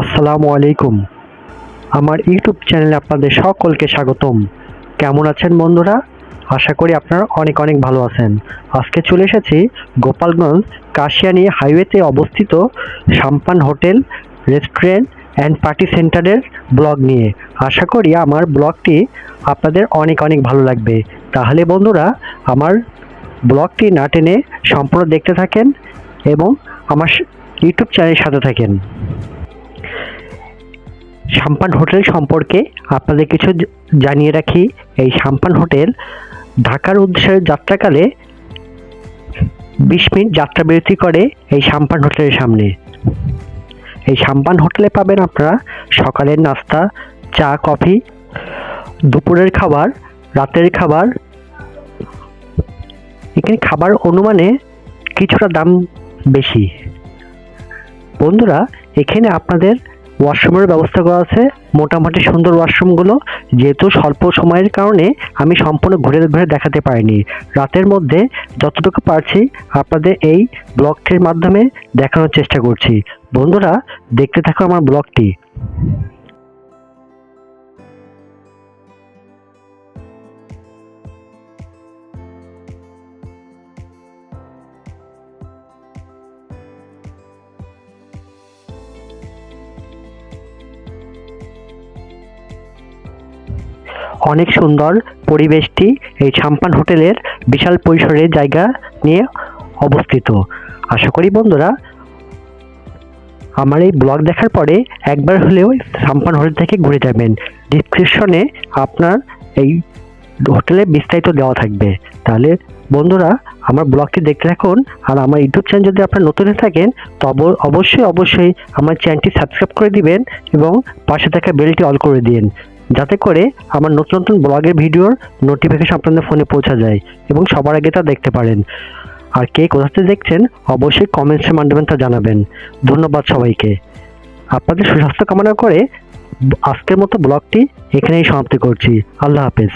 আসসালামু আলাইকুম। আমার ইউটিউব চ্যানেলে আপনাদের সকলকে স্বাগতম। কেমন আছেন বন্ধুরা? আশা করি আপনারা অনেক অনেক ভালো আছেন। আজকে চলে এসেছি গোপালগঞ্জ কাশিয়ানি হাইওয়েতে অবস্থিত Sampan hotel, restaurant and party সেন্টারের ব্লগ নিয়ে। আশা করি আমার ব্লগটি আপনাদের অনেক অনেক ভালো লাগবে। তাহলে বন্ধুরা, আমার ব্লগটি না টেনে সম্পূর্ণ দেখতে থাকেন এবং আমার ইউটিউব চ্যানেলের সাথে থাকেন। সাম্পান হোটেল সম্পর্কে আপনাদের কিছু জানিয়ে রাখি। এই সাম্পান হোটেল ঢাকার উদ্দেশ্যে যাত্রাকালে বিশ মিনিট যাত্রা বিরতি করে এই সাম্পান হোটেলের সামনে। এই সাম্পান হোটেলে পাবেন আপনারা সকালের নাস্তা, চা, কফি, দুপুরের খাবার, রাতের খাবার। এখানে খাবার অনুমানে কিছুটা দাম বেশি। বন্ধুরা, এখানে আপনাদের ওয়াশরুমের ব্যবস্থা করা আছে। মোটামুটি সুন্দর ওয়াশরুমগুলো, যেহেতু স্বল্প সময়ের কারণে আমি সম্পূর্ণ ঘুরে ঘুরে দেখাতে পারিনি। রাতের মধ্যে যতটুকু পারছি আপনাদের এই ব্লগটির মাধ্যমে দেখানোর চেষ্টা করছি। বন্ধুরা, দেখতে থাকো আমার ব্লগটি। অনেক সুন্দর পরিবেশটি এই ছাম্পান হোটেলের বিশাল পরিসরের জায়গা নিয়ে অবস্থিত। আশা করি বন্ধুরা, আমার এই ব্লগ দেখার পরে একবার হলেও সাম্পান হোটেল থেকে ঘুরে যাবেন। ডিসক্রিপশনে আপনার এই হোটেলে বিস্তারিত দেওয়া থাকবে। তাহলে বন্ধুরা, আমার ব্লগটি দেখতে থাকুন আর আমার ইউটিউব চ্যানেল যদি আপনার নতুন হয়ে থাকেন, তো অবশ্যই অবশ্যই আমার চ্যানেলটি সাবস্ক্রাইব করে দিবেন এবং পাশে থাকা বেলটি অল করে দিন। যাতে করে আমার নতুন নতুন ব্লগের ভিডিওর নোটিফিকেশন আপনাদের ফোনে পৌঁছা যায় এবং সবার আগে তা দেখতে পারেন। আর কে কোথাতে দেখছেন, অবশ্যই কমেন্টসের মাধ্যমে তা জানাবেন। ধন্যবাদ সবাইকে। আপনাদের সুস্বাস্থ্য কামনা করে আজকের মতো ব্লগটি এখানেই সমাপ্তি করছি। আল্লাহ হাফেজ।